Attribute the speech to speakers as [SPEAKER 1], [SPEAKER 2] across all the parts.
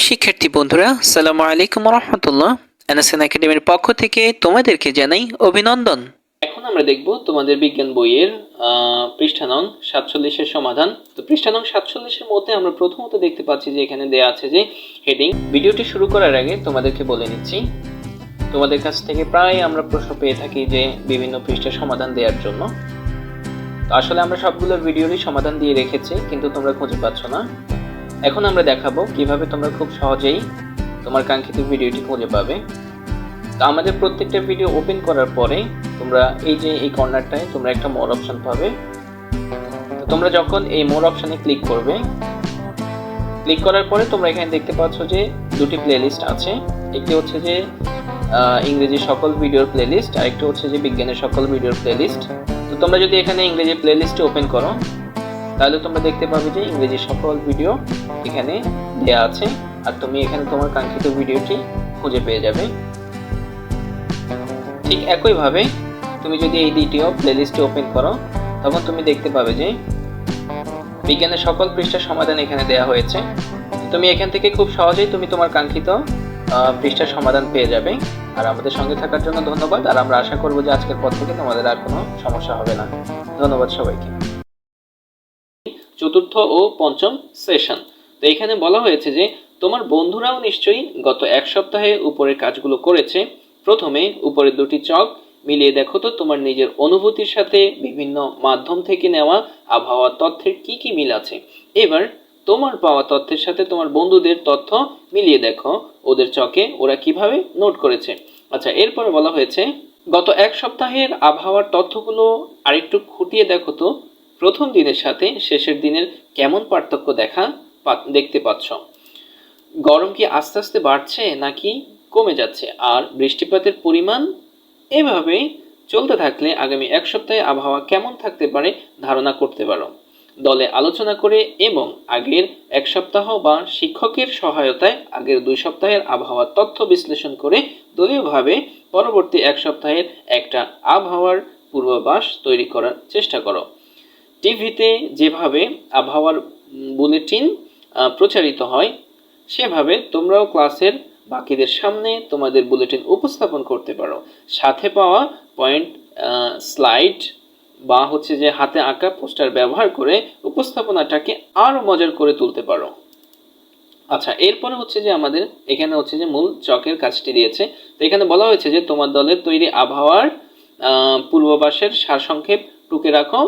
[SPEAKER 1] প্রিয় শিক্ষার্থী বন্ধুরা সালামু আলাইকুম রহমতুল্লাহ এনএসএন একাডেমির পক্ষ থেকে তোমাদেরকে জানাই অভিনন্দন। এখন আমরা দেখব তোমাদের বিজ্ঞান বইয়ের আহ, পৃষ্ঠা নং সাতচল্লিশের সমাধান। তো পৃষ্ঠা নং সাতচল্লিশের মধ্যে আমরা প্রথমত দেখতে পাচ্ছি যে এখানে দেয়া আছে যে হেডিং। ভিডিওটি শুরু করার আগে তোমাদেরকে বলে নিচ্ছি তোমাদের কাছ থেকে প্রায় আমরা প্রশ্ন পেয়ে থাকি যে বিভিন্ন পৃষ্ঠার সমাধান দেওয়ার জন্য। আসলে আমরা সবগুলো ভিডিওরই সমাধান দিয়ে রেখেছি কিন্তু তোমরা খুঁজে পাচ্ছ না। এখন আমরা দেখাবো কীভাবে তোমরা খুব সহজেই তোমার কাঙ্ক্ষিত ভিডিওটি খুঁজে পাবে। তো আমাদের প্রত্যেকটা ভিডিও ওপেন করার পরে তোমরা এই যে এই কর্নারটায় তোমরা একটা মোর অপশন পাবে। তোমরা যখন এই মোর অপশানে ক্লিক করবে, ক্লিক করার পরে তোমরা এখানে দেখতে পাচ্ছ যে দুটি প্লেলিস্ট আছে। একটি হচ্ছে যে ইংরেজি সকল ভিডিওর প্লেলিস্ট আর একটি হচ্ছে যে বিজ্ঞানের সকল ভিডিওর প্লেলিস্ট। তো তোমরা যদি এখানে ইংরেজি প্লেলিস্টে ওপেন করো তাহলে তোমরা দেখতে পাবে যে ইংরেজি সকল ভিডিও এখানে দেয়া আছে। আর তুমি এখানে তোমার কাঙ্ক্ষিত ভিডিওটি খুঁজে পেয়ে যাবে। ঠিক একইভাবে তুমি যদি এই দ্বিতীয় প্লেলিস্টে ওপেন করো, তখন তুমি দেখতে পাবে যে বিজ্ঞানের সকল পৃষ্ঠার সমাধান এখানে দেয়া হয়েছে। তুমি এখান থেকে খুব সহজেই তুমি তোমার কাঙ্ক্ষিত পৃষ্ঠার সমাধান পেয়ে যাবে। আর আমাদের সঙ্গে থাকার জন্য ধন্যবাদ। আর আমরা আশা করব যে আজকের পর থেকে তোমাদের আর কোনো সমস্যা হবে না। ধন্যবাদ সবাইকে। চতুর্থ ও পঞ্চম সেশন। তো এখানে বলা হয়েছে যে, তোমার বন্ধুরাও নিশ্চয়ই গত এক সপ্তাহে উপরের কাজগুলো করেছে। প্রথমে উপরের দুটি চক, মিলিয়ে দেখো তো তোমার নিজের অনুভূতির সাথে বিভিন্ন মাধ্যম থেকে নেওয়া আবহাওয়ার তথ্যের কি কি মিল আছে। এবার তোমার পাওয়া তথ্যের সাথে তোমার বন্ধুদের তথ্য মিলিয়ে দেখো, ওদের চকে ওরা কীভাবে নোট করেছে। আচ্ছা এরপরে বলা হয়েছে, গত এক সপ্তাহের আবহাওয়ার তথ্যগুলো আরেকটু খুঁটিয়ে দেখো তো। প্রথম দিনের সাথে শেষের দিনের কেমন পার্থক্য দেখা দেখতে পাচ্ছ? গরম কি আস্তে আস্তে বাড়ছে নাকি কমে যাচ্ছে? আর বৃষ্টিপাতের পরিমাণ এভাবে চলতে থাকলে আগামী এক সপ্তাহে আবহাওয়া কেমন থাকতে পারে ধারণা করতে পারো। দলে আলোচনা করে এবং আগের এক সপ্তাহ বা শিক্ষকের সহায়তায় আগের দুই সপ্তাহের আবহাওয়ার তথ্য বিশ্লেষণ করে দলীয়ভাবে পরবর্তী এক সপ্তাহের একটা আবহাওয়ার পূর্বাভাস তৈরি করার চেষ্টা করো। টিভিতে যেভাবে আবহাওয়ার বুলেটিন প্রচারিত হয়, সেভাবে তোমরাও ক্লাসের বাকিদের সামনে তোমাদের বুলেটিন উপস্থাপন করতে পারো। সাথে পাওয়া পয়েন্ট স্লাইড বা হচ্ছে যে হাতে আঁকা পোস্টার ব্যবহার করে উপস্থাপনাটাকে আরও মজার করে তুলতে পারো। আচ্ছা এরপরে হচ্ছে যে আমাদের এখানে হচ্ছে যে মূল চকের কাজটি দিয়েছে। তো এখানে বলা হয়েছে যে তোমার দলের তৈরি আবহাওয়ার পূর্বাভাসের সারসংক্ষেপ টুকে রাখো।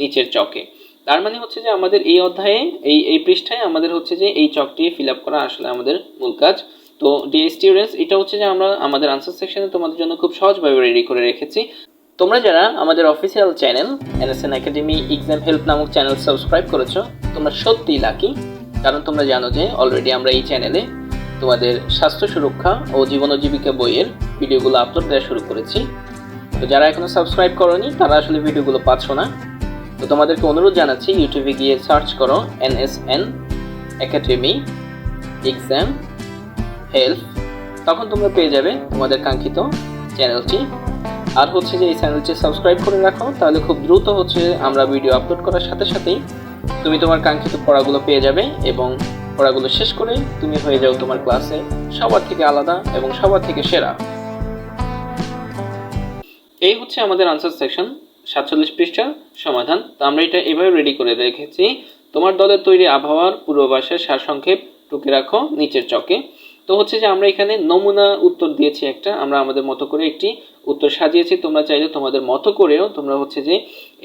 [SPEAKER 1] নিচের চকে। তার মানে হচ্ছে যে আমাদের এই অধ্যায়ে, এই এই পৃষ্ঠায় আমাদের হচ্ছে যে এই চকটি ফিল আপ করা আসলে আমাদের মূল কাজ। তো ডিএ স্টুডেন্টস এটা হচ্ছে যে আমরা আমাদের আনসার সেকশনে তোমাদের জন্য খুব সহজভাবে রেডি করে রেখেছি। তোমরা যারা আমাদের official channel NSN academy exam help নামক চ্যানেল সাবস্ক্রাইব করেছ, তোমরা সত্যিই লাকি কারণ তোমরা জানো যে অলরেডি আমরা এই চ্যানেলে তোমাদের স্বাস্থ্য সুরক্ষা ও জীবন জীবিকা বইয়ের ভিডিওগুলো আপলোড দেওয়া শুরু করেছি। তো যারা এখনও সাবস্ক্রাইব করোনি, তারা আসলে ভিডিওগুলো পাচ্ছ না। তো তোমাদেরকে অনুরোধ জানাচ্ছি ইউটিউবে গিয়ে সার্চ করো এনএসএন একাডেমি এক্সাম হেল্প তখন তোমরা পেয়ে যাবে তোমাদের কাঙ্ক্ষিত চ্যানেলটি আর হচ্ছে যে এই চ্যানেলটি সাবস্ক্রাইব করে রাখো, তাহলে খুব দ্রুত হচ্ছে আমরা ভিডিও আপলোড করার সাথে সাথেই তুমি তোমার কাঙ্ক্ষিত পড়াগুলো পেয়ে যাবে এবং পড়াগুলো শেষ করে তুমি হয়ে যাও তোমার ক্লাসে সবার থেকে আলাদা এবং সবার থেকে সেরা। এই হচ্ছে আমাদের আনসার সেকশন সাতচল্লিশ পৃষ্ঠার সমাধান। তো আমরা এটা এভাবে রেডি করে রেখেছি। তোমার দলের তৈরি আবহাওয়ার পূর্বাভাসের সারসংক্ষেপ টুকে রাখো নিচের চকে। তো হচ্ছে যে আমরা এখানে নমুনা উত্তর দিয়েছি একটা, আমরা আমাদের মতো করে একটি উত্তর সাজিয়েছি। তোমরা চাইলে তোমাদের মতো করেও তোমরা হচ্ছে যে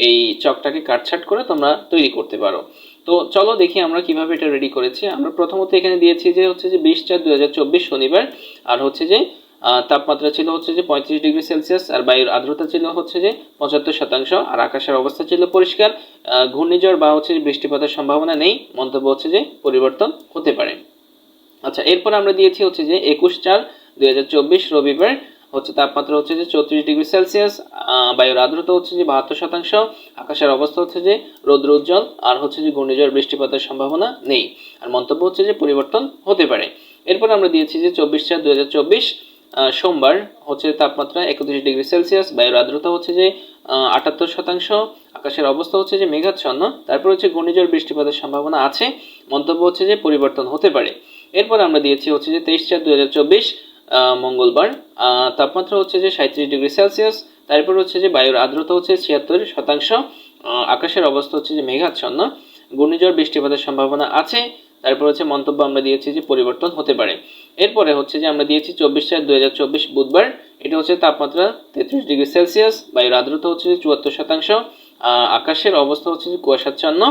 [SPEAKER 1] এই চকটাকে কাটছাট করে তোমরা তৈরি করতে পারো। তো চলো দেখি আমরা কীভাবে এটা রেডি করেছি। আমরা প্রথমত এখানে দিয়েছি যে হচ্ছে যে বিশ চার চব্বিশ শনিবার, আর হচ্ছে যে তাপমাত্রা ছিল হচ্ছে যে পঁয়ত্রিশ ডিগ্রি সেলসিয়াস আর বায়ুর আর্দ্রতা ছিল হচ্ছে যে পঁচাত্তর শতাংশ আর আকাশের অবস্থা ছিল পরিষ্কার ঘূর্ণিঝড় বা হচ্ছে বৃষ্টিপাতের সম্ভাবনা নেই মন্তব্য হচ্ছে যে পরিবর্তন হতে পারে আচ্ছা এরপর আমরা দিয়েছি হচ্ছে যে একুশ চার দুই রবিবার হচ্ছে তাপমাত্রা হচ্ছে যে চৌত্রিশ ডিগ্রি সেলসিয়াস বায়ুর আর্দ্রতা হচ্ছে যে বাহাত্তর শতাংশ আকাশের অবস্থা হচ্ছে যে রৌদ্র উজ্জ্বল আর হচ্ছে যে ঘূর্ণিঝড় বৃষ্টিপাতের সম্ভাবনা নেই আর মন্তব্য হচ্ছে যে পরিবর্তন হতে পারে এরপর আমরা দিয়েছি যে চব্বিশ চার চব্বিশ সোমবার হচ্ছে তাপমাত্রা একত্রিশ ডিগ্রি সেলসিয়াস, বায়ুর আর্দ্রতা হচ্ছে যে আটাত্তর শতাংশ, আকাশের অবস্থা হচ্ছে যে মেঘাচ্ছন্ন, তারপর হচ্ছে ঘূর্ণিঝড় বৃষ্টিপাতের সম্ভাবনা আছে, মন্তব্য হচ্ছে যে পরিবর্তন হতে পারে। এরপর আমরা দিয়েছি হচ্ছে যে তেইশ চার দুই মঙ্গলবার তাপমাত্রা হচ্ছে যে সাঁত্রিশ ডিগ্রি সেলসিয়াস, তারপর হচ্ছে যে বায়ুর আর্দ্রতা হচ্ছে ছিয়াত্তর শতাংশ আকাশের অবস্থা হচ্ছে যে মেঘাচ্ছন্ন, ঘূর্ণিঝড় বৃষ্টিপাতের সম্ভাবনা আছে তারপর হচ্ছে মন্তব্য আমরা দিয়েছি যে পরিবর্তন হতে পারে। এরপরে হচ্ছে যে আমরা দিয়েছি চব্বিশ চার দুই বুধবার, এটা হচ্ছে তাপমাত্রা তেত্রিশ ডিগ্রি সেলসিয়াস, বায়ুর আর্দ্রতা হচ্ছে যে চুয়াত্তর শতাংশ আকাশের অবস্থা হচ্ছে যে কুয়াশাচ্ছন্ন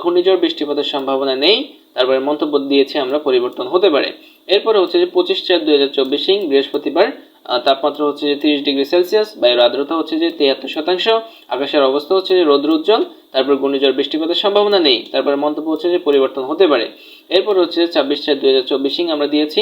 [SPEAKER 1] ঘূর্ণিঝড় বৃষ্টিপাতের সম্ভাবনা নেই, তারপরে মন্তব্য দিয়েছি আমরা পরিবর্তন হতে পারে। এরপরে হচ্ছে যে পঁচিশ চার দুই হাজার চব্বিশ বৃহস্পতিবার তাপমাত্রা হচ্ছে যে তিরিশ ডিগ্রি সেলসিয়াস, বায়ুর আর্দ্রতা হচ্ছে যে তিয়াত্তর শতাংশ, আকাশের অবস্থা হচ্ছে যে রৌদ্র উজ্জ্বল, তারপর ঘূর্ণিঝড়, বৃষ্টিপাতের সম্ভাবনা নেই, তারপরে মন্তব্য হচ্ছে যে পরিবর্তন হতে পারে। এরপর হচ্ছে ছাব্বিশ চার দুই হাজার চব্বিশ আমরা দিয়েছি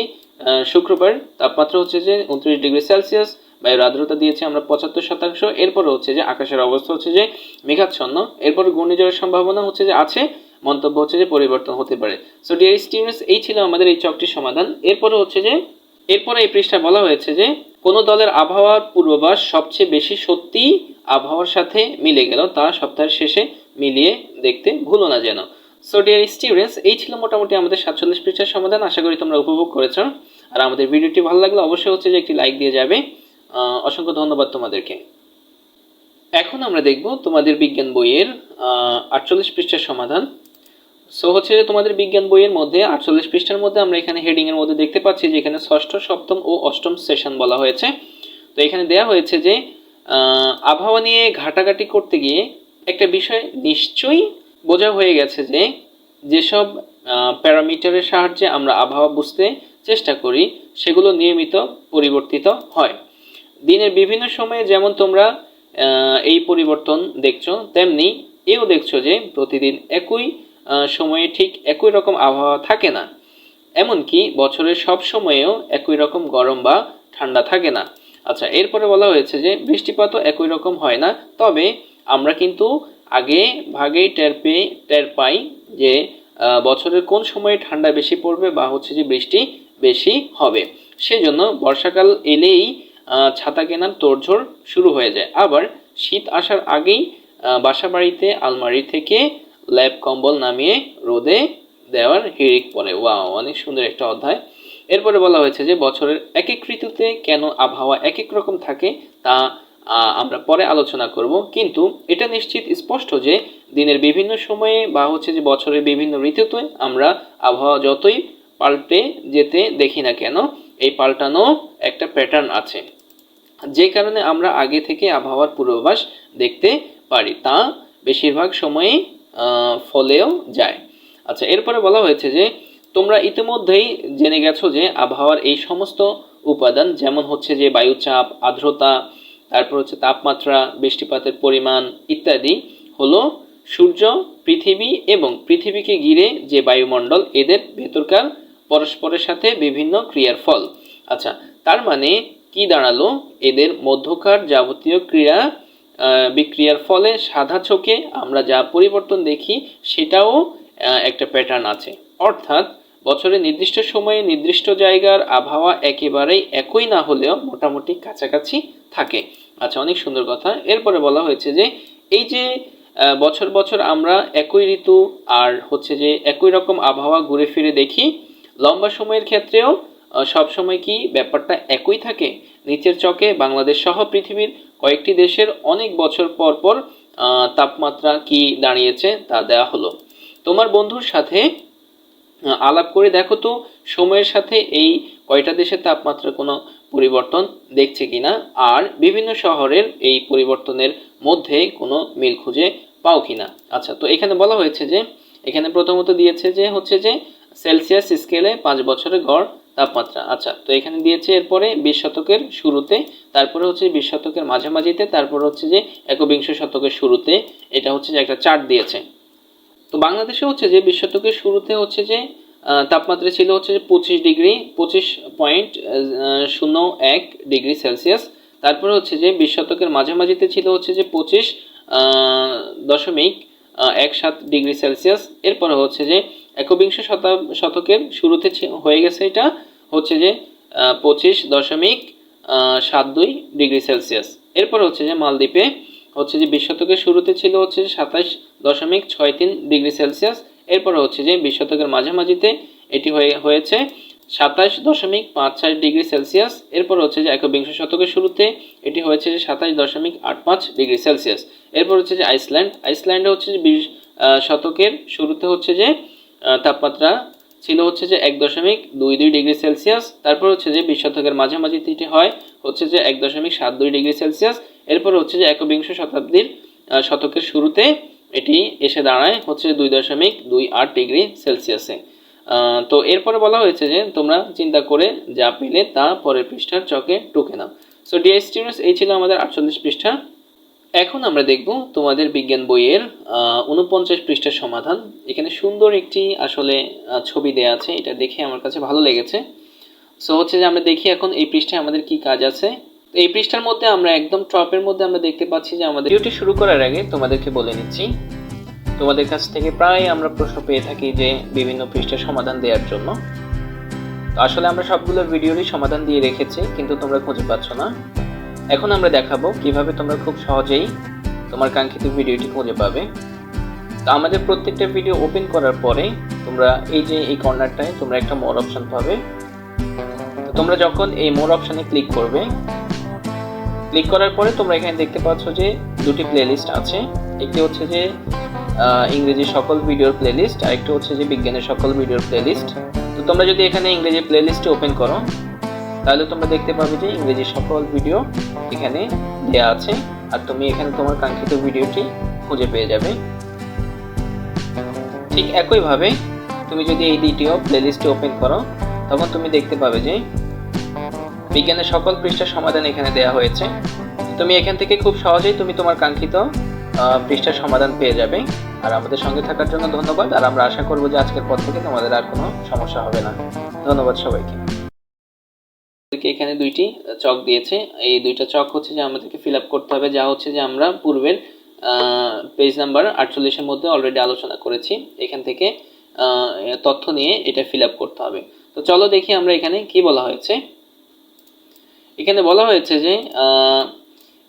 [SPEAKER 1] শুক্রবার, তাপমাত্রা হচ্ছে যে উনত্রিশ ডিগ্রি সেলসিয়াস, বায়ুর আর্দ্রতা দিয়েছি আমরা পঁচাত্তর শতাংশ, এরপর হচ্ছে যে আকাশের অবস্থা হচ্ছে যে মেঘাচ্ছন্ন, এরপর ঘূর্ণিঝড়ের সম্ভাবনা হচ্ছে যে আছে, মন্তব্য হচ্ছে যে পরিবর্তন হতে পারে। সো ডিয়ার স্টুডেন্টস এই ছিল আমাদের এই চকটির সমাধান। এরপরে হচ্ছে যে এরপরে এই পৃষ্ঠায় বলা হয়েছে যে, কোন দলের আবহাওয়ার পূর্বাভাস সবচেয়ে বেশি সত্যি আবহাওয়ার সাথে মিলে গেল, তা সপ্তাহের শেষে মিলিয়ে দেখতে ভুলো না যেন। সো ডিয়ার স্টুডেন্টস এই ছিল মোটামুটি আমাদের সাতচল্লিশ পৃষ্ঠার সমাধান। আশা করি তোমরা উপভোগ করেছ। আর আমাদের ভিডিওটি ভালো লাগলে অবশ্যই হচ্ছে যে একটি লাইক দিয়ে যাবে। অসংখ্য ধন্যবাদ তোমাদেরকে। এখন আমরা দেখব তোমাদের বিজ্ঞান বইয়ের আটচল্লিশ পৃষ্ঠার সমাধান। সো হচ্ছে যে তোমাদের বিজ্ঞান বইয়ের মধ্যে আটচল্লিশ পৃষ্ঠার মধ্যে আমরা এখানে হেডিং এর মধ্যে দেখতে পাচ্ছি যে এখানে ষষ্ঠ, সপ্তম ও অষ্টম সেশন বলা হয়েছে। তো এখানে দেয়া হয়েছে যে আবহাওয়া নিয়ে ঘাটাঘাটি করতে গিয়ে একটা বিষয় নিশ্চয়ই বোঝা হয়ে গেছে যে, যেসব প্যারামিটারের সাহায্যে আমরা আবহাওয়া বুঝতে চেষ্টা করি, সেগুলো নিয়মিত পরিবর্তিত হয়। দিনের বিভিন্ন সময়ে যেমন তোমরা এই পরিবর্তন দেখছ, তেমনি এও দেখছ যে প্রতিদিন একই সময়ে ঠিক একই রকম আবহাওয়া থাকে না। এমনকি বছরের সব সময়েও একই রকম গরম বা ঠান্ডা থাকে না। আচ্ছা এরপরে বলা হয়েছে যে বৃষ্টিপাতও একই রকম হয় না। তবে আমরা কিন্তু আগে ভাগেই টের পেয়ে টের পাই যে বছরের কোন সময়ে ঠান্ডা বেশি পড়বে বা হচ্ছে যে বৃষ্টি বেশি হবে। সেজন্য বর্ষাকাল এলেই ছাতা কেনার তোড়ঝোড় শুরু হয়ে যায়। আবার শীত আসার আগেই আহ, বাসা বাড়িতে আলমারি থেকে ল্যাব কম্বল নামিয়ে রোদে দেওয়ার হিড়িক পরে। ওয়াও, অনেক সুন্দর একটা অধ্যায়। এরপরে বলা হয়েছে যে, বছরের এক এক ঋতুতে কেন আবহাওয়া এক এক রকম থাকে তা আমরা পরে আলোচনা করব। কিন্তু এটা নিশ্চিত স্পষ্ট যে, দিনের বিভিন্ন সময়ে বা হচ্ছে যে, বছরের বিভিন্ন ঋতুতে আমরা আবহাওয়া যতই পাল্টে যেতে দেখি না কেন, এই পাল্টানো একটা প্যাটার্ন আছে। যে কারণে আমরা আগে থেকে আবহাওয়ার পূর্বাভাস দেখতে পারি। তা বেশিরভাগ সময়ে ফলেও যায়। আচ্ছা এরপরে বলা হয়েছে যে, তোমরা ইতিমধ্যেই জেনে গেছো যে, আবহাওয়ার এই সমস্ত উপাদান, যেমন হচ্ছে যে, বায়ুচাপ, আর্দ্রতা, তারপর হচ্ছে তাপমাত্রা, বৃষ্টিপাতের পরিমাণ ইত্যাদি, হলো সূর্য, পৃথিবী এবং পৃথিবীকে ঘিরে যে বায়ুমণ্ডল, এদের ভেতরকার পরস্পরের সাথে বিভিন্ন ক্রিয়ার ফল। আচ্ছা তার মানে কি দাঁড়াল? এদের মধ্যকার যাবতীয় ক্রিয়া বিক্রিয়ার ফলে সাদা চোখে আমরা যা পরিবর্তন দেখি, সেটাও একটা প্যাটার্ন আছে। অর্থাৎ বছরের নির্দিষ্ট সময়ে নির্দিষ্ট জায়গার আবহাওয়া একেবারেই একই না হলেও মোটামুটি কাছাকাছি থাকে। আচ্ছা অনেক সুন্দর কথা। এরপরে বলা হয়েছে যে, এই যে বছর বছর আমরা একই ঋতু আর হচ্ছে যে, একই রকম আবহাওয়া ঘুরে ফিরে দেখি, লম্বা সময়ের ক্ষেত্রেও সব সময় কি ব্যাপারটা একই থাকে? নিচের চকে বাংলাদেশ সহ পৃথিবীর কয়েকটি দেশের অনেক বছর পর পর তাপমাত্রা কি দাঁড়িয়েছে তা দেওয়া হলো। তোমার বন্ধুর সাথে আলাপ করে দেখো তো, সময়ের সাথে এই কয়টা দেশের তাপমাত্রা কোনো পরিবর্তন দেখছে কিনা, আর বিভিন্ন শহরের এই পরিবর্তনের মধ্যে কোনো মিল খুঁজে পাও কিনা। আচ্ছা তো এখানে বলা হয়েছে যে, এখানে প্রথমত দিয়েছে যে হচ্ছে যে, সেলসিয়াস স্কেলে পাঁচ বছরের গড় তাপমাত্রা। আচ্ছা তো এখানে দিয়েছে এরপরে বিশ শতকের শুরুতে, তারপরে হচ্ছে বিশ শতকের মাঝামাঝিতে, তারপর হচ্ছে যে একবিংশ শতকের শুরুতে, এটা হচ্ছে যে একটা চার্ট দিয়েছে। তো বাংলাদেশে হচ্ছে যে বিশ শতকের শুরুতে হচ্ছে যে তাপমাত্রা ছিল হচ্ছে যে পঁচিশ ডিগ্রি, পঁচিশ পয়েন্ট শূন্য এক ডিগ্রি সেলসিয়াস। তারপরে হচ্ছে যে বিশ শতকের মাঝামাঝিতে ছিল হচ্ছে যে পঁচিশ দশমিক এক সাত ডিগ্রি সেলসিয়াস। এরপরে হচ্ছে যে একবিংশ শতা শতকের শুরুতে হয়ে গেছে এটা। হচ্ছে যে পঁচিশ দশমিক সাত দুই ডিগ্রি সেলসিয়াস। এরপর হচ্ছে যে মালদ্বীপে হচ্ছে যে বিশ শতকের শুরুতে ছিল হচ্ছে সাতাশ দশমিক ছয় তিন ডিগ্রি সেলসিয়াস। এরপর হচ্ছে যে বিশ শতকের মাঝামাঝিতে এটি হয়ে হয়েছে সাতাশ দশমিক পাঁচ চার ডিগ্রি সেলসিয়াস। এরপর হচ্ছে যে একবিংশ শতকের শুরুতে এটি হয়েছে যে সাতাশ দশমিক আট পাঁচ ডিগ্রি সেলসিয়াস। এরপর হচ্ছে যে আইসল্যান্ড। আইসল্যান্ডে হচ্ছে যে বিশ শতকের শুরুতে হচ্ছে যে তাপমাত্রা ছিল হচ্ছে যে এক দশমিক দুই দুই ডিগ্রি সেলসিয়াস। তারপর হচ্ছে যে বিশ শতকের মাঝামাঝি এটি হয়, হচ্ছে যে এক দশমিক সাত দুই ডিগ্রি সেলসিয়াস। এরপর হচ্ছে যে একবিংশ শতাব্দীর শতকের শুরুতে এটি এসে দাঁড়ায় হচ্ছে দুই দশমিক দুই আট ডিগ্রি সেলসিয়াসে। তো এরপরে বলা হয়েছে যে তোমরা চিন্তা করে যা পেলে তা পরের পৃষ্ঠার চকে টুকে নাও। সো ডিয়ার স্টুডেন্টস এই ছিল আমাদের আটচল্লিশ পৃষ্ঠা। এখন আমরা দেখব তোমাদের বিজ্ঞান বইয়ের উনপঞ্চাশ পৃষ্ঠার সমাধান। এখানে সুন্দর একটি আসলে ছবি দেয়া আছে, এটা দেখে আমার কাছে ভালো লেগেছে। সো হচ্ছে যে আমরা দেখি এখন এই পৃষ্ঠায় আমাদের কি কাজ আছে। এই পৃষ্ঠার মধ্যে আমরা একদম টপের মধ্যে আমরা দেখতে পাচ্ছি যে আমাদের ভিডিওটি শুরু করার আগে তোমাদেরকে বলে নিচ্ছি, তোমাদের কাছ থেকে প্রায় আমরা প্রশ্ন পেয়ে থাকি যে বিভিন্ন পৃষ্ঠার সমাধান দেওয়ার জন্য। আসলে আমরা সবগুলোর ভিডিওরই সমাধান দিয়ে রেখেছি, কিন্তু তোমরা খুঁজে পাচ্ছ না। এখন আমরা দেখাবো কীভাবে তোমরা খুব সহজেই তোমার কাঙ্ক্ষিত ভিডিওটি খুঁজে পাবে। তো আমাদের প্রত্যেকটা ভিডিও ওপেন করার পরে তোমরা এই যে এই কর্নারটায় তোমরা একটা মোর অপশন পাবে। তো তোমরা যখন এই মোর অপশানে ক্লিক করবে, ক্লিক করার পরে তোমরা এখানে দেখতে পাচ্ছ যে দুটি প্লেলিস্ট আছে। একটি হচ্ছে যে ইংরেজি সকল ভিডিওর প্লেলিস্ট আর একটি হচ্ছে যে বিজ্ঞানের সকল ভিডিওর প্লেলিস্ট। তো তোমরা যদি এখানে ইংরেজি প্লেলিস্টে ওপেন করো তাহলে তোমরা দেখতে পাবে যে ইংরেজি সকল ভিডিও এখানে দেয়া আছে। আর তুমি এখানে তোমার কাঙ্ক্ষিত ভিডিওটি খুঁজে পেয়ে যাবে। ঠিক একইভাবে তুমি যদি এই দ্বিতীয় প্লেলিস্টে ওপেন করো, তখন তুমি দেখতে পাবে যে বিজ্ঞানের সকল পৃষ্ঠার সমাধান এখানে দেয়া হয়েছে। তুমি এখান থেকে খুব সহজেই তুমি তোমার কাঙ্ক্ষিত পৃষ্ঠার সমাধান পেয়ে যাবে। আর আমাদের সঙ্গে থাকার জন্য ধন্যবাদ। আর আমরা আশা করব যে আজকের পর থেকে তোমাদের আর কোনো সমস্যা হবে না। ধন্যবাদ সবাইকে। এখানে দুইটি চক দিয়েছে। এই দুইটা চক হচ্ছে যে আমাদেরকে ফিল আপ করতে হবে। যা হচ্ছে যে আমরা পূর্বের পেজ নাম্বার আটচল্লিশের মধ্যে অলরেডি আলোচনা করেছি। এখান থেকে তথ্য নিয়ে এটা ফিল আপ করতে হবে। তো চলো দেখি আমরা এখানে কি বলা হয়েছে। এখানে বলা হয়েছে যে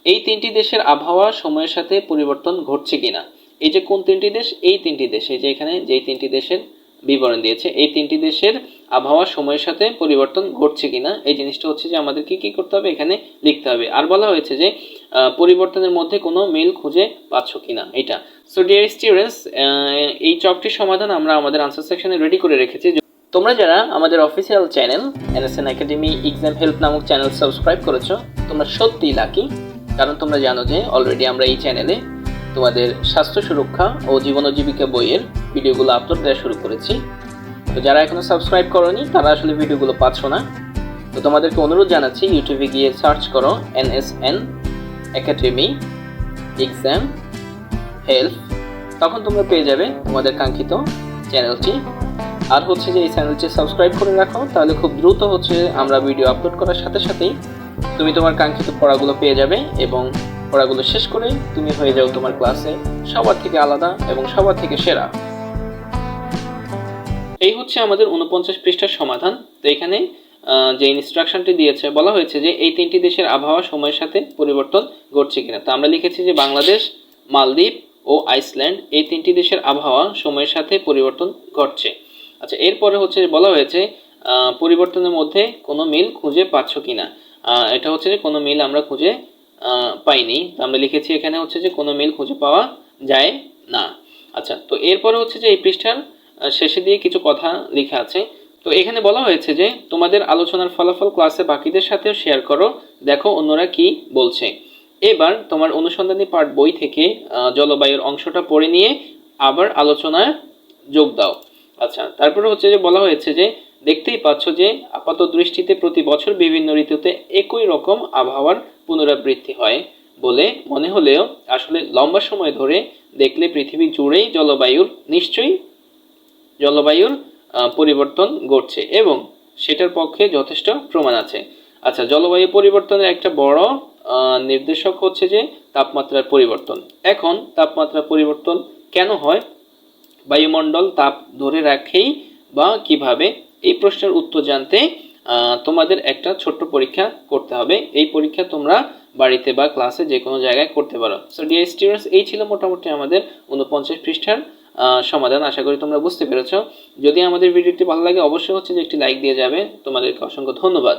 [SPEAKER 1] এই তিনটি দেশের আবহাওয়া সময়ের সাথে পরিবর্তন ঘটছে কিনা। এই যে কোন তিনটি দেশ? এই তিনটি দেশ। এই যে এখানে যেই তিনটি দেশের বিবরণ দিয়েছে। এই তিনটি দেশের আবহাওয়া সময়ের সাথে পরিবর্তন ঘটছে কিনা, এই জিনিসটা হচ্ছে যে আমাদের কি করতে হবে এখানে লিখতে হবে। আর বলা হয়েছে যে পরিবর্তনের মধ্যে কোনো মিল খুঁজে পাচ্ছ কিনা, এটা। সো ডিয়ার স্টুডেন্টস এই চকটির সমাধান আমরা আমাদের আনসার সেকশনে রেডি করে রেখেছি। তোমরা যারা আমাদের official channel NSN academy exam help নামক চ্যানেল সাবস্ক্রাইব করেছ, তোমরা সত্যিই লাকি কারণ তোমরা জানো যে অলরেডি আমরা এই চ্যানেলে তোমাদের স্বাস্থ্য সুরক্ষা ও জীবন জীবিকা বইয়ের ভিডিওগুলো আপলোড দেওয়া শুরু করেছি। তো যারা এখনও সাবস্ক্রাইব করনি, তারা আসলে ভিডিওগুলো পাচ্ছ না। তো তোমাদেরকে অনুরোধ জানাচ্ছি ইউটিউবে গিয়ে সার্চ করো এনএসএন একাডেমি এক্সাম হেল্প তখন তোমরা পেয়ে যাবে তোমাদের কাঙ্ক্ষিত চ্যানেলটি। আর হচ্ছে যে এই চ্যানেলটি সাবস্ক্রাইব করে রাখো, তাহলে খুব দ্রুত হচ্ছে আমরা ভিডিও আপলোড করার সাথে সাথেই তুমি তোমার কাঙ্ক্ষিত পড়াগুলো পেয়ে যাবে এবং পড়াগুলো শেষ করে তুমি হয়ে যাও তোমার ক্লাসে। সবার থেকে আলাদা এবং সবার থেকে সেরা। এই হচ্ছে আমাদের উনপঞ্চাশ পৃষ্ঠার সমাধান। তো এখানে যে ইনস্ট্রাকশনটি দিয়েছে, বলা হয়েছে যে এই তিনটি দেশের আবহাওয়া সময়ের সাথে পরিবর্তন ঘটছে কিনা। তো আমরা লিখেছি যে বাংলাদেশ, মালদ্বীপ ও আইসল্যান্ড এই তিনটি দেশের আবহাওয়া সময়ের সাথে পরিবর্তন ঘটছে। আচ্ছা এরপরে হচ্ছে বলা হয়েছে পরিবর্তনের মধ্যে কোনো মিল খুঁজে পাচ্ছ কিনা? এটা হচ্ছে যে কোনো মিল আমরা খুঁজে পাইনি। তো আমরা লিখেছি এখানে হচ্ছে যে কোনো মিল খুঁজে পাওয়া যায় না। আচ্ছা তো এরপরে হচ্ছে যে এই পৃষ্ঠার শেষে দিয়ে কিছু কথা লেখা আছে। তো এখানে বলা হয়েছে যে, তোমাদের আলোচনার ফলাফল ক্লাসে বাকিদের সাথেও শেয়ার করো। দেখো অন্যরা কি বলছে। এবার তোমার অনুসন্ধানী পাঠ বই থেকে জলবায়ুর অংশটা পড়ে নিয়ে আবার আলোচনায় যোগ দাও। আচ্ছা তারপরে হচ্ছে যে বলা হয়েছে যে দেখতেই পাচ্ছ যে আপাত দৃষ্টিতে প্রতি বছর বিভিন্ন ঋতুতে একই রকম আবহাওয়ার পুনরাবৃত্তি হয় বলে মনে হলেও আসলে লম্বা সময় ধরে দেখলে পৃথিবী জুড়েই জলবায়ুর নিশ্চয়ই জলবায়ুর পরিবর্তন ঘটছে এবং সেটার পক্ষে যথেষ্ট প্রমাণ আছে। আচ্ছা জলবায়ু পরিবর্তনের একটা বড় নির্দেশক হচ্ছে যে তাপমাত্রার পরিবর্তন। এখন তাপমাত্রা পরিবর্তন কেন হয়? বায়ুমণ্ডল তাপ ধরে রাখেই বা কীভাবে এই প্রশ্নের উত্তর জানতে তোমাদের একটা ছোট্ট পরীক্ষা করতে হবে। এই পরীক্ষা তোমরা বাড়িতে বা ক্লাসে যে কোনো জায়গায় করতে পারো। সো ডিয়ার স্টুডেন্টস এই ছিল মোটামুটি আমাদের উনপঞ্চাশ পৃষ্ঠার সমাধান। আশা করি তোমরা বুঝতে পেরেছ। যদি আমাদের ভিডিওটি ভালো লাগে, অবশ্যই হচ্ছে যে একটি লাইক দিয়ে যাবে। তোমাদেরকে অসংখ্য ধন্যবাদ।